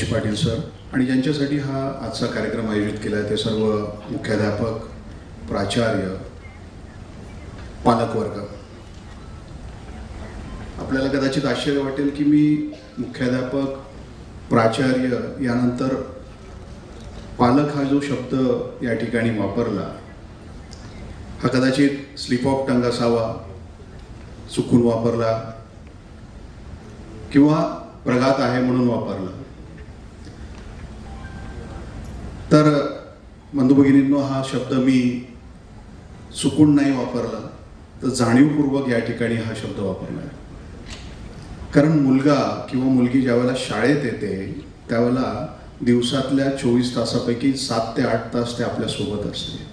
Jayesh Patil sir. आणि ज्यांच्यासाठी हा आजचा कार्यक्रम आयोजित केला आहे ते सर्व मुख्याध्यापक प्राचार्य पालकवर्ग. आपल्याला कदाचित आश्चर्य वाटेल की मी मुख्याध्यापक प्राचार्य यानंतर पालक हा जो शब्द या ठिकाणी वापरला हा कदाचित स्लिप ऑफ टंग असावा चुकून वापरला किंवा प्रघात आहे म्हणून वापरला. तर बंधू भगिनींनो हा शब्द मी चुकून नाही वापरला. तर जाणीवपूर्वक या ठिकाणी हा शब्द वापरला आहे. कारण मुलगा किंवा मुलगी ज्यावेळेला शाळेत येते त्यावेळेला दिवसातल्या चोवीस तासापैकी सात ते आठ तास ते आपल्यासोबत असते.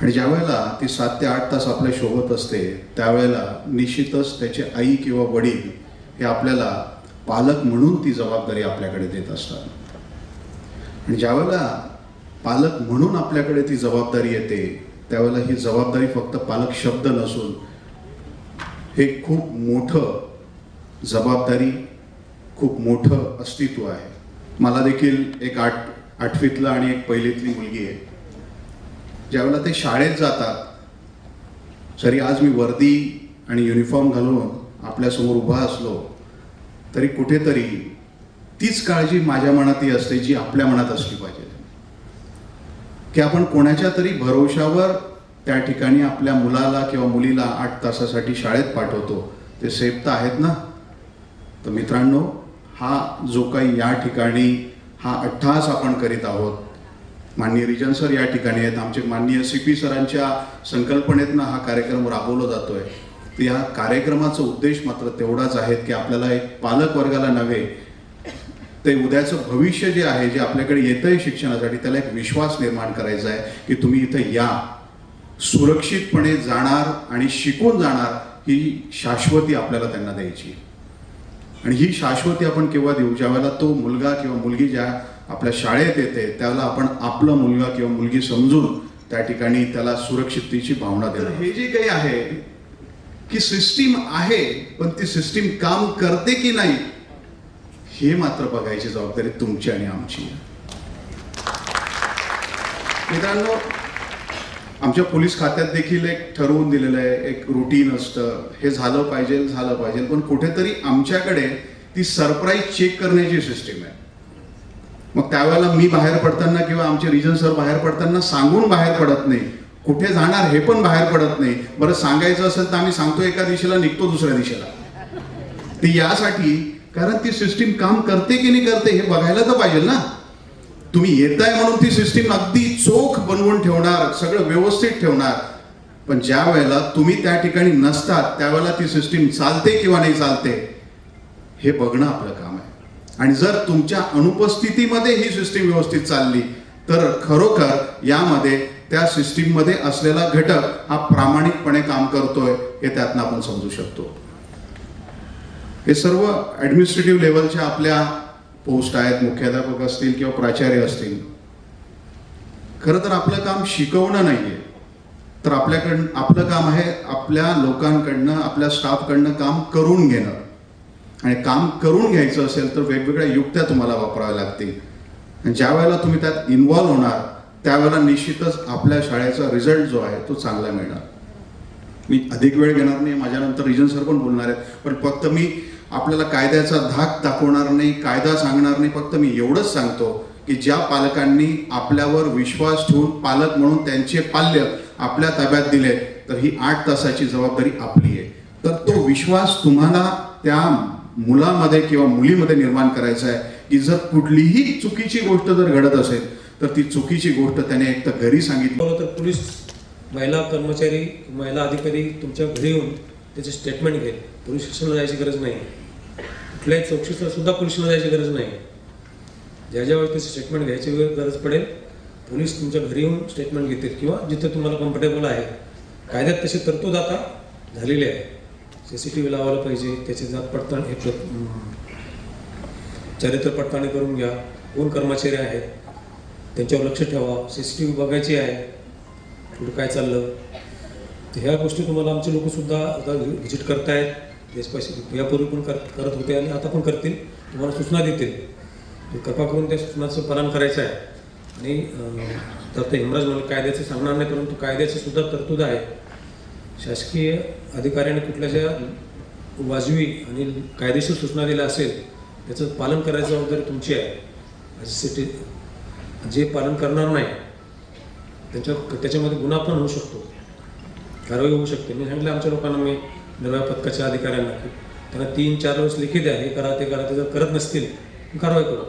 आणि ज्यावेळेला ती सात ते आठ तास आपल्यासोबत असते त्यावेळेला निश्चितच त्याचे आई किंवा वडील हे आपल्याला पालक म्हणून ती जबाबदारी आपल्याकडे देत असतात. आणि ज्यावेळेला पालक म्हणून आपल्याकडे ती जबाबदारी येते त्यावेळेला ही जबाबदारी फक्त पालक शब्द नसून हे खूप मोठं जबाबदारी खूप मोठं अस्तित्व आहे. मला देखील एक आठ आठवीतला आणि एक पहिलीतली मुलगी आहे. ज्यावेळेला ते शाळेत जातात जरी आज मी वर्दी आणि युनिफॉर्म घालून आपल्यासमोर उभा असलो तरी कुठेतरी तीच काळजी माझ्या मनातही असते जी आपल्या मनात असली पाहिजे. की आपण कोणाच्या तरी भरोशावर त्या ठिकाणी आपल्या मुलाला किंवा मुलीला आठ तासासाठी शाळेत पाठवतो ते सेफ तर आहेत ना? तर मित्रांनो हा जो काही या ठिकाणी हा अट्टहास आपण करीत आहोत माननीय रिजन सर या ठिकाणी आहेत आमचे माननीय सी पी सरांच्या संकल्पनेतनं हा कार्यक्रम राबवला जातोय. तर या कार्यक्रमाचा उद्देश मात्र तेवढाच आहे की आपल्याला एक पालक वर्गाला नव्हे ते उद्याचं भविष्य जे आहे जे आपल्याकडे येतंय शिक्षणासाठी त्याला एक विश्वास निर्माण करायचा आहे की तुम्ही इथं या. सुरक्षितपणे जाणार आणि शिकून जाणार ही शाश्वती आपल्याला त्यांना द्यायची आणि ही शाश्वती आपण केव्हा देऊ? ज्यावेळेला तो मुलगा किंवा मुलगी ज्या आपल्या शाळेत येते त्याला आपण आपला मुलगा किंवा मुलगी समजून त्या ठिकाणी त्याला सुरक्षिततेची भावना देणं हे जे काही आहे की सिस्टीम आहे पण ती सिस्टीम काम करते की नाही हे मात्र बघायची जबाबदारी तुमची आणि आमची मित्रांनो आमच्या पोलीस खात्यात देखील एक ठरवून दिलेलं आहे एक रुटीन असतं. हे झालं पाहिजे झालं पाहिजे पण कुठेतरी आमच्याकडे ती सरप्राईज चेक करण्याची सिस्टीम आहे. मग त्यावेळेला मी बाहेर पडताना किंवा आमचे रिजन सर बाहेर पडताना सांगून बाहेर पडत नाही. कुठे जाणार हे पण बाहेर पडत नाही. बरं सांगायचं असेल तर आम्ही सांगतो एका दिशेला निघतो दुसऱ्या दिशेला. ती यासाठी कारण ती सिस्टीम काम करते की नाही करते हे बघायला तर पाहिजे ना. तुम्ही येताय म्हणून ती सिस्टीम अगदी चोख बनवून ठेवणार सगळं व्यवस्थित ठेवणार. पण ज्या वेळेला तुम्ही त्या ठिकाणी नसतात त्यावेळेला ती सिस्टीम चालते किंवा नाही चालते हे बघणं आपलं काम आहे. आणि जर तुमच्या अनुपस्थितीमध्ये ही सिस्टीम व्यवस्थित चालली तर खरोखर यामध्ये त्या सिस्टीममध्ये असलेला घटक हा प्रामाणिकपणे काम करतोय हे त्यातनं आपण समजू शकतो. हे सर्व ऍडमिनिस्ट्रेटिव्ह लेवलच्या आपल्या पोस्ट आहेत मुख्याध्यापक असतील किंवा प्राचार्य असतील. खरं तर आपलं काम शिकवणं नाहीये. तर आपल्याकडं आपलं काम आहे आपल्या लोकांकडनं आपल्या स्टाफकडनं काम करून घेणं. आणि काम करून घ्यायचं असेल तर वेगवेगळ्या युक्त्या तुम्हाला वापराव्या लागतील. आणि ज्या वेळेला तुम्ही त्यात इन्वॉल्व्ह होणार त्यावेळेला निश्चितच आपल्या शाळेचा रिझल्ट जो आहे तो चांगला मिळणार. मी अधिक वेळ घेणार नाही माझ्यानंतर रिजन सर पण बोलणार आहेत. पण फक्त मी आपल्याला कायद्याचा धाक दाखवणार नाही कायदा सांगणार नाही फक्त मी एवढंच सांगतो की ज्या पालकांनी आपल्यावर विश्वास ठेवून पालक म्हणून त्यांचे पाल्य आपल्या ताब्यात दिले तर ही आठ तासाची जबाबदारी आपली आहे. तर तो विश्वास तुम्हाला त्या मुलामध्ये किंवा मुलीमध्ये निर्माण करायचा आहे की जर कुठलीही चुकीची गोष्ट जर घडत असेल तर ती चुकीची गोष्ट त्याने एक तर घरी सांगितलं. तर पोलीस महिला कर्मचारी महिला अधिकारी तुमच्या घरी येऊन त्याचे स्टेटमेंट घेईल पोलीस स्टेशनला जायची गरज नाही. कुठल्याही चौकशीला सुद्धा पोलिसला जायची गरज नाही. ज्या ज्या वेळेस स्टेटमेंट घ्यायची वेळ गरज पडेल पोलीस तुमच्या घरी येऊन स्टेटमेंट घेतील किंवा जिथे तुम्हाला कम्फर्टेबल आहे. कायद्यात तशी तरतूद आता झालेली आहे. सी सी टी व्ही लावायला पाहिजे त्याची जात पडताळणी हे चरित्र पडताळणी करून घ्या. कोण कर्मचारी आहेत त्यांच्यावर लक्ष ठेवा. सी सी टी व्ही बघायची आहे. कुठं काय चाललं? तर ह्या गोष्टी तुम्हाला आमचे लोक सुद्धा आता व्हिजिट करतायत. देशपाशी यापूर्वी पण कर करत होते आणि आता पण करतील. तुम्हाला सूचना देतील. कृपा करून त्या सूचनाचं पालन करायचं आहे. आणि तर ते हिमराज मला कायद्याचं सांगणार नाही परंतु कायद्याची सुद्धा तरतूद आहे. शासकीय अधिकाऱ्याने कुठल्याशा वाजवी आणि कायदेशीर सूचना दिल्या असेल त्याचं पालन करायची जबाबदारी तुमची आहे. सिटी जे पालन करणार नाही त्यांच्या त्याच्यामध्ये गुन्हा पण होऊ शकतो. कारवाई होऊ शकते. मी सांगितलं आमच्या लोकांना मी नव्या पथकाच्या अधिकाऱ्यांना की त्यांना तीन चार वेळेस लिखित आहे हे करा ते करा ते जर करत नसतील कारवाई करू.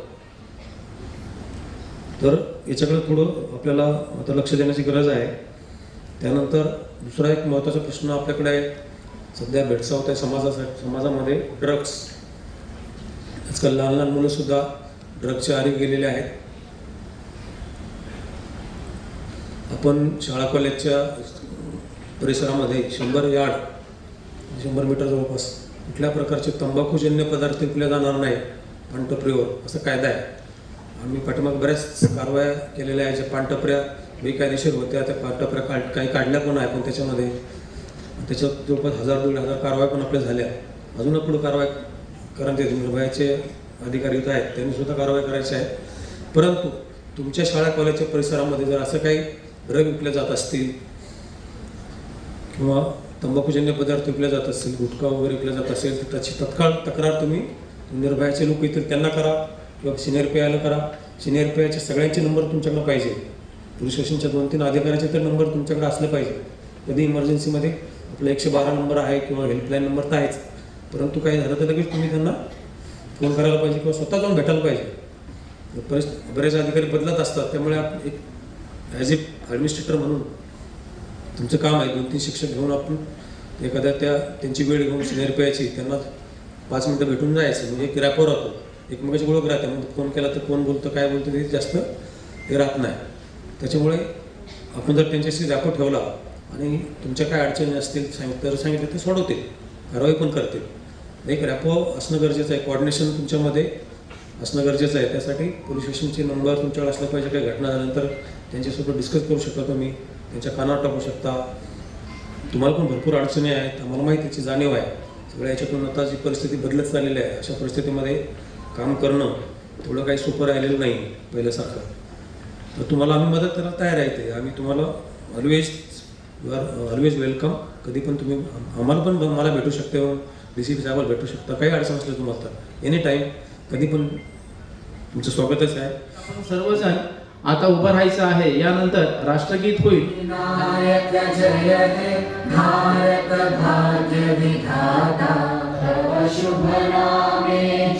तर याच्याकडे थोडं आपल्याला आता लक्ष देण्याची गरज आहे. त्यानंतर दुसरा एक महत्त्वाचा प्रश्न आपल्याकडे आहे. सध्या भेडसावत आहे समाजासाठी समाजामध्ये ड्रग्स आजकाल लहान लहान मुलंसुद्धा ड्रग्सच्या आरी गेलेले आहेत. आपण शाळा कॉलेजच्या परिसरामध्ये शंभर यार्ड शंभर मीटर जवळपास कुठल्या प्रकारचे तंबाखूजन्य पदार्थ विकले जाणार नाही पानटपरीवर असं कायदा आहे. आम्ही पाठीमाग बऱ्याच कारवाया केलेल्या आहे ज्या पानटपऱ्या बेकायदेशीर होत्या त्या पानटपऱ्या काढ काही काढल्या पण आहे पण त्याच्यामध्ये त्याच्यात जवळपास हजार दीड हजार कारवाया पण आपल्या झाल्या. अजून पुढे कारवाई कारण ते निर्भयाचे अधिकारी इथं आहेत. त्यांनी सुद्धा कारवाई करायची आहे. परंतु तुमच्या शाळा कॉलेजच्या परिसरामध्ये जर असं काही ड्रग विकले जात असतील किंवा तंबाखूजन्य पदार्थ विकले जात असतील गुटखा वगैरे विकला जात असेल तर त्याची तत्काळ तक्रार तुम्ही निर्भयाचे लोक येतील त्यांना करा किंवा सिनियर आयला करा. सिनियर आयचे सगळ्यांचे नंबर तुमच्याकडे पाहिजे. पोलीस स्टेशनच्या दोन तीन अधिकाऱ्याचे तर नंबर तुमच्याकडे असले पाहिजे. कधी इमर्जन्सीमध्ये आपला एकशे बारा नंबर आहे किंवा हेल्पलाईन नंबर तर आहेच. परंतु काही झालं तर लगेच तुम्ही त्यांना फोन करायला पाहिजे किंवा स्वतः जाऊन भेटायला पाहिजे. बरेच बरेच अधिकारी बदलत असतात. त्यामुळे आप- एक ॲज ए ॲडमिनिस्ट्रेटर म्हणून तुमचं काम आहे दोन तीन शिक्षक घेऊन आपण एखाद्या त्या त्यांची वेळ घेऊन सिनियर प्यायची त्यांना पाच मिनटं भेटून जायचं म्हणजे एक रॅपवर राहतो एकमेकाची ओळख राहते मग फोन केला तर कोण बोलतं काय बोलतं ते जास्त हे राहत नाही. त्याच्यामुळे आपण जर त्यांच्याशी रॅपो ठेवला आणि तुमच्या काय अडचणी असतील सांग तर सांगितलं ते सोडवतील कारवाई पण करतील. एक रॅपो असणं गरजेचं आहे कॉर्डिनेशन तुमच्यामध्ये असणं गरजेचं आहे. त्यासाठी पोलीस स्टेशनचे नंबर तुमच्याकडे असला पाहिजे काही घटना झाल्यानंतर त्यांच्यासोबत डिस्कस करू शकता तुम्ही त्यांच्या कानावर टाकू शकता. तुम्हाला पण भरपूर अडचणी आहेत. आम्हाला माहिती त्याची जाणीव आहे. सगळ्या याच्यातून आता जी परिस्थिती बदलत चाललेली आहे अशा परिस्थितीमध्ये काम करणं थोडं काही सोपं राहिलेलं नाही पहिल्यासारखं. तर तुम्हाला आम्ही मदत करायला तयार आहे ते आम्ही तुम्हाला always you are always welcome कधी पण तुम्ही आम्हाला पण मला भेटू शकते डी सी पी साहेबाला भेटू शकता. काही अडचण असली तुम्हाला तर एनी टाईम कधी पण तुमचं स्वागतच आहे. सर्वजण आता उभं राहायचं आहे. यानंतर राष्ट्रगीत होईल. भारत भाग्य विधाता शुभ नामे